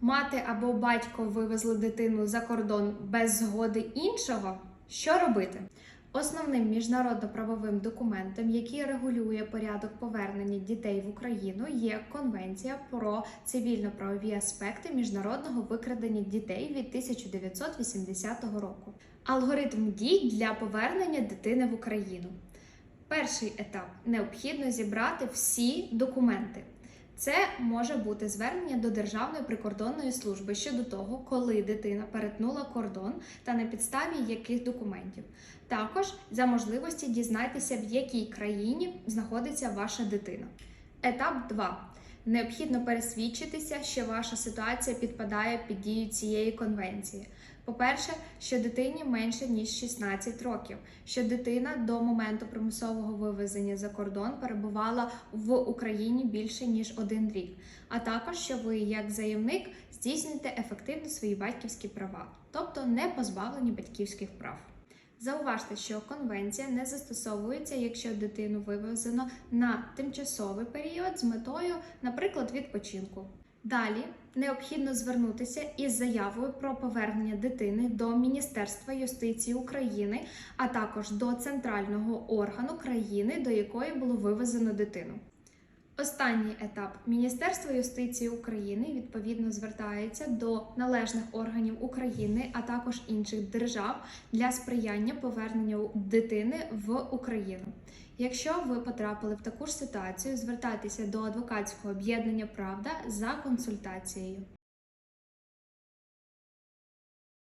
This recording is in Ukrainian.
Мати або батько вивезли дитину за кордон без згоди іншого. Що робити? Основним міжнародно-правовим документом, який регулює порядок повернення дітей в Україну, є Конвенція про цивільно-правові аспекти міжнародного викрадення дітей від 1980 року. Алгоритм дій для повернення дитини в Україну. Перший етап необхідно зібрати всі документи. Це може бути звернення до Державної прикордонної служби щодо того, коли дитина перетнула кордон та на підставі яких документів. Також за можливості дізнайтеся, в якій країні знаходиться ваша дитина. Етап 2. Необхідно пересвідчитися, що ваша ситуація підпадає під дію цієї конвенції. По-перше, що дитині менше ніж 16 років, що дитина до моменту примусового вивезення за кордон перебувала в Україні більше ніж один рік, а також що ви, як заявник, здійсните ефективно свої батьківські права, тобто не позбавлені батьківських прав. Зауважте, що конвенція не застосовується, якщо дитину вивезено на тимчасовий період з метою, наприклад, відпочинку. Далі необхідно звернутися із заявою про повернення дитини до Міністерства юстиції України, а також до центрального органу країни, до якої було вивезено дитину. Останній етап Міністерство юстиції України відповідно звертається до належних органів України, а також інших держав для сприяння поверненню дитини в Україну. Якщо ви потрапили в таку ж ситуацію, звертайтеся до адвокатського об'єднання Правда за консультацією.